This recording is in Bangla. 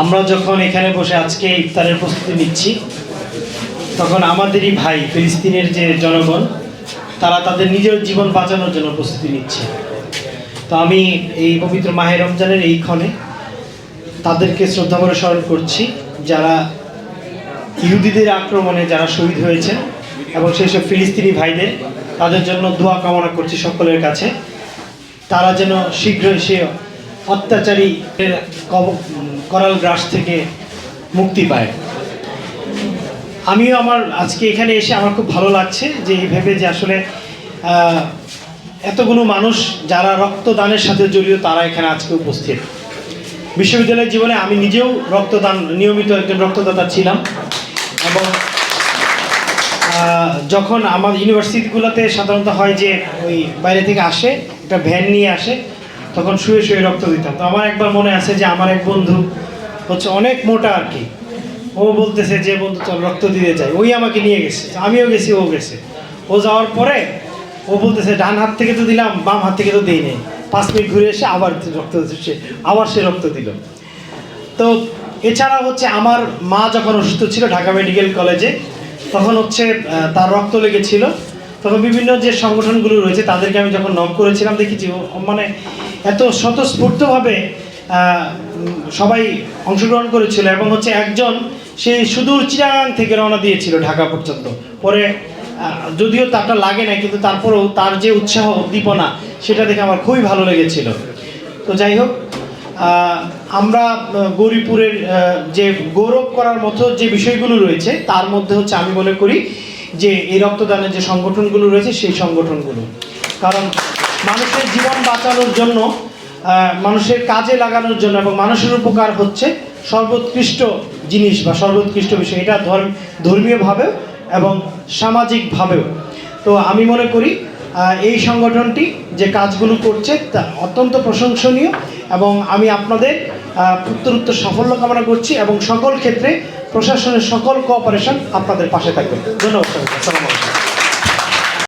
আমরা যখন এখানে বসে আজকে ইফতারের প্রস্তুতি নিচ্ছি, তখন আমাদেরই ভাই ফিলিস্তিনের যে জনগণ, তারা তাদের নিজের জীবন বাঁচানোর জন্য প্রস্তুতি নিচ্ছে। তো আমি এই পবিত্র মাহে রমজানের এই ক্ষণে তাদেরকে শ্রদ্ধা করে স্মরণ করছি, যারা ইহুদিদের আক্রমণে যারা শহীদ হয়েছেন এবং সেই সব ফিলিস্তিনি ভাইদের তাদের জন্য দোয়া কামনা করছি সকলের কাছে। তারা যেন শীঘ্রই সে অত্যাচারী করাল গ্রাস থেকে মুক্তি পায়। আমিও আমার, আজকে এখানে এসে আমার খুব ভালো লাগছে যে এই ভেবে যে আসলে এতগুলো মানুষ যারা রক্তদানের সাথে জড়িত তারা এখানে আজকে উপস্থিত। বিশ্ববিদ্যালয়ের জীবনে আমি নিজেও রক্তদান, নিয়মিত একজন রক্তদাতা ছিলাম এবং যখন আমার ইউনিভার্সিটিগুলোতে সাধারণত হয় যে ওই বাইরে থেকে আসে, একটা ভ্যান নিয়ে আসে তখন শুয়ে শুয়ে রক্ত দিতাম। তো আমার একবার মনে আছে যে আমার এক বন্ধু হচ্ছে অনেক মোটা আর কি। ও বলতেছে যে, বন্ধু, চল রক্ত দিতে চাই ওই আমাকে নিয়ে গেছে। আমিও গেছি, ও গেছে। ও যাওয়ার পরে ও বলতেছে, ডান হাত থেকে তো দিলাম, বাম হাত থেকে তো দিই নেই। পাঁচ মিনিট ঘুরে এসে আবার রক্ত দিচ্ছে আবার সে রক্ত দিল। তো এছাড়া হচ্ছে আমার মা যখন অসুস্থ ছিল ঢাকা মেডিকেল কলেজে, তখন হচ্ছে তার রক্ত লেগেছিল। তখন বিভিন্ন যে সংগঠনগুলো রয়েছে, তাদেরকে আমি যখন নক করেছিলাম, দেখেছি মানে এত স্বতঃস্ফূর্তভাবে সবাই অংশগ্রহণ করেছিল এবং হচ্ছে একজন, সে সুদূর চিরাং থেকে রওনা দিয়েছিল ঢাকা পর্যন্ত। পরে যদিও তারটা লাগে না কিন্তু তারপরেও তার যে উৎসাহ, উদ্দীপনা, সেটা দেখে আমার খুবই ভালো লেগেছিল। তো যাই হোক আমরা গৌরীপুরের যে গৌরব করার মতো যে বিষয়গুলো রয়েছে, তার মধ্যে হচ্ছে আমি মনে করি যে এই রক্তদানের যে সংগঠনগুলো রয়েছে, সেই সংগঠনগুলো। কারণ মানুষের জীবন বাঁচানোর জন্য মানুষের কাজে লাগানোর জন্য এবং মানুষের উপকার হচ্ছে সর্বোৎকৃষ্ট জিনিস বা সর্বোৎকৃষ্ট বিষয়। এটা ধর্ম, ধর্মীয়ভাবেও এবং সামাজিকভাবেও। তো আমি মনে করি এই সংগঠনটি যে কাজগুলো করছে, তা অত্যন্ত প্রশংসনীয়। এবং আমি আপনাদের উত্তর উত্তর সাফল্য কামনা করছি এবং সকল ক্ষেত্রে প্রশাসনের সকল কোঅপারেশন আপনাদের পাশে থাকবে। ধন্যবাদ